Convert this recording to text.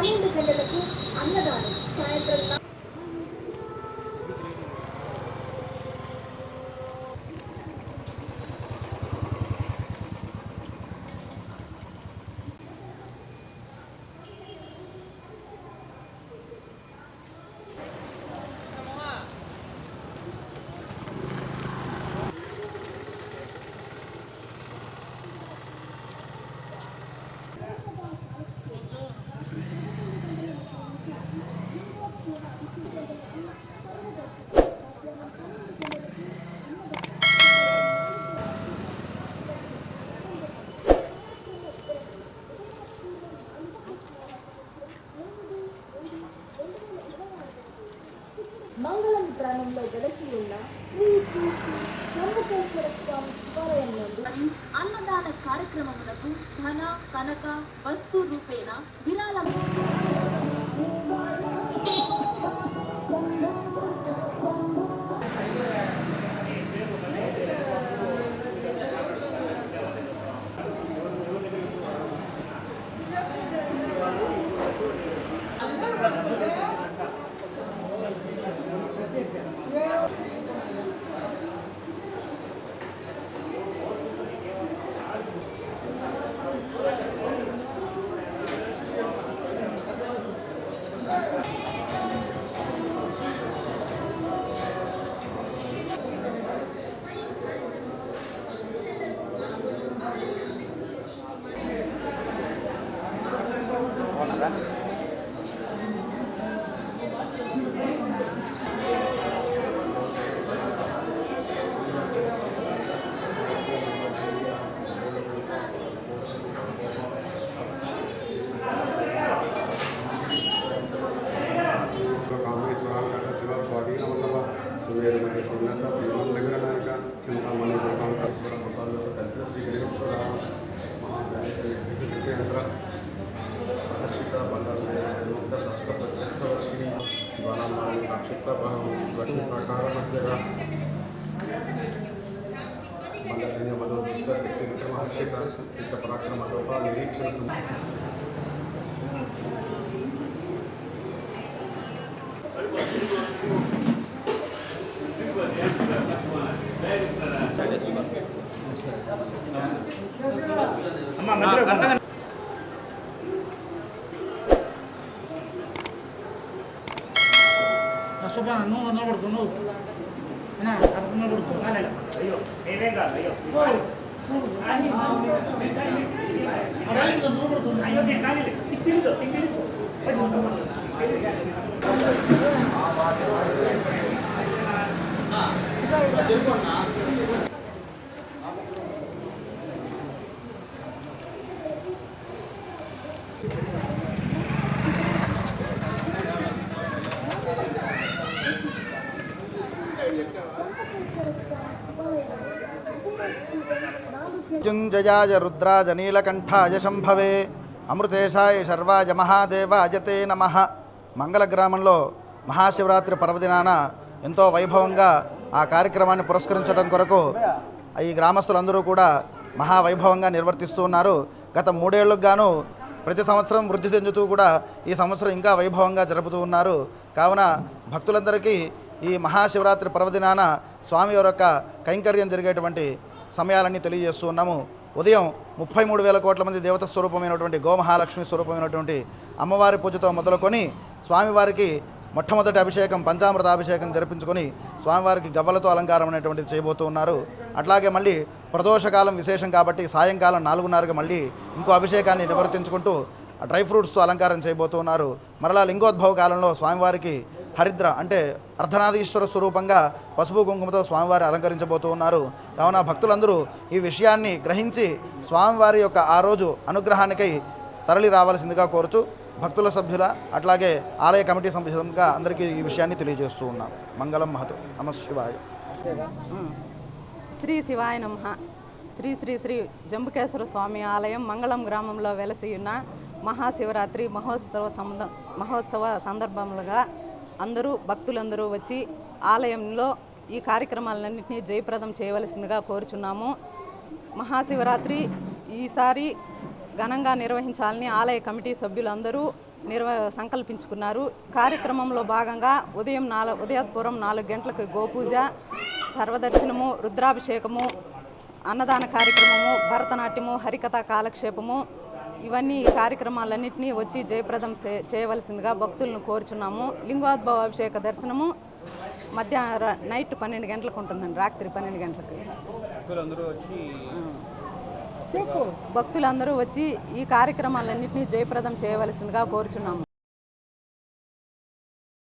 College పిల్లలకు అన్నదానం. సాయంత్రం మంగళం గ్రామంలో వెలసి ఉన్న శ్రీ శ్రీ శ్రీ చంద్రకేశ్వర స్వామి శివాలయం నందు అన్నదాన కార్యక్రమమునకు ధన కనక వస్తు రూపేణ విరాళం కామేశ్వరాంకస ಮಾಡಲು ರಕ್ಷಿತವಾಗು ಗಟ್ಟಿ ಪ್ರಕಾರ ಮಧ್ಯಗ ಮಲ್ಲ ಸಂಯಮದ ಚಿತ್ತ ಶಕ್ತಿ ವಿಕ್ರಮ ಹರ್ಷಿಕ ಹೆಚ್ಚ ಪರಾಕ್ರಮ ರೂಪ ನಿರೀಕ್ಷಣ ಸಂಸ್ಥೆ ಅಮ್ಮ ಬಸಪ್ಪ ಅನ್ನೋ ಅನ್ನೋ ಕೊಡ್ಕೊಂಡು ಅಣ್ಣ ಅದನ್ನ ಕೊಡ್ಕೊಂಡು ಅಯ್ಯೋ ಅಯ್ಯೋ ತಿಳ್ಕೊಂಡ no. మృత్యుంజయాయ రుద్రాజ నీలకంఠాయ శంభవే అమృతేశాయ శర్వాయ మహాదేవాయ తే నమ మంగళ గ్రామంలో మహాశివరాత్రి పర్వదినాన ఎంతో వైభవంగా ఆ కార్యక్రమాన్ని పురస్కరించడం కొరకు ఈ గ్రామస్తులందరూ కూడా మహావైభవంగా నిర్వర్తిస్తూ ఉన్నారు గత మూడేళ్ళకు గాను ప్రతి సంవత్సరం వృద్ధి చెందుతూ కూడా ఈ సంవత్సరం ఇంకా వైభవంగా జరుపుతూ ఉన్నారు కావున భక్తులందరికీ ఈ మహాశివరాత్రి పర్వదినాన స్వామి వారి యొక్క కైంకర్యం జరిగేటువంటి సమయాలన్నీ తెలియజేస్తూ ఉన్నాము. ఉదయం ముప్పై మూడు వేల కోట్ల మంది దేవత స్వరూపమైనటువంటి గోమహాలక్ష్మి స్వరూపమైనటువంటి అమ్మవారి పూజతో మొదలుకొని స్వామివారికి మొట్టమొదటి అభిషేకం పంచామృత అభిషేకం జరిపించుకొని స్వామివారికి గవ్వలతో అలంకారం అనేటువంటిది చేయబోతూ ఉన్నారు. అట్లాగే మళ్ళీ ప్రదోషకాలం విశేషం కాబట్టి సాయంకాలం నాలుగున్నరకి మళ్ళీ ఇంకో అభిషేకాన్ని నివర్తించుకుంటూ డ్రై ఫ్రూట్స్తో అలంకారం చేయబోతున్నారు మరలా లింగోద్భవ కాలంలో స్వామివారికి హరిద్ర అంటే అర్ధనాథీశ్వర స్వరూపంగా పసుపు కుంకుమతో స్వామివారి అలంకరించబోతూ ఉన్నారు. కావున భక్తులందరూ ఈ విషయాన్ని గ్రహించి స్వామివారి యొక్క ఆ రోజు అనుగ్రహానికై తరలి రావాల్సిందిగా కోరుచు భక్తుల సభ్యుల అట్లాగే ఆలయ కమిటీ సభ్యులుగా అందరికీ ఈ విషయాన్ని తెలియజేస్తూ ఉన్నాం. మంగళం మహతు. నమ శివాయ. శ్రీ శివాయ నమ. శ్రీ శ్రీ శ్రీ జంబుకేశ్వర స్వామి ఆలయం మంగళం గ్రామంలో వెలసి ఉన్న మహాశివరాత్రి మహోత్సవ సంద మహోత్సవ సందర్భములుగా అందరూ భక్తులందరూ వచ్చి ఆలయంలో ఈ కార్యక్రమాలన్నింటినీ జయప్రదం చేయవలసిందిగా కోరుచున్నాము. మహాశివరాత్రి ఈసారి ఘనంగా నిర్వహించాలని ఆలయ కమిటీ సభ్యులందరూ నిర్వ సంకల్పించుకున్నారు. కార్యక్రమంలో భాగంగా ఉదయం నాలుగు ఉదయపూర్వం నాలుగు గంటలకు గోపూజ సర్వదర్శనము రుద్రాభిషేకము అన్నదాన కార్యక్రమము భరతనాట్యము హరికథ కాలక్షేపము ఇవన్నీ ఈ కార్యక్రమాలన్నింటినీ వచ్చి జయప్రదం చేయవలసిందిగా భక్తులను కోరుచున్నాము. లింగోద్భవ అభిషేక దర్శనము మధ్యాహ్నం నైట్ పన్నెండు గంటలకు ఉంటుందండి రాత్రి పన్నెండు గంటలకు. భక్తులందరూ వచ్చి ఈ కార్యక్రమాలన్నింటినీ జయప్రదం చేయవలసిందిగా కోరుచున్నాము.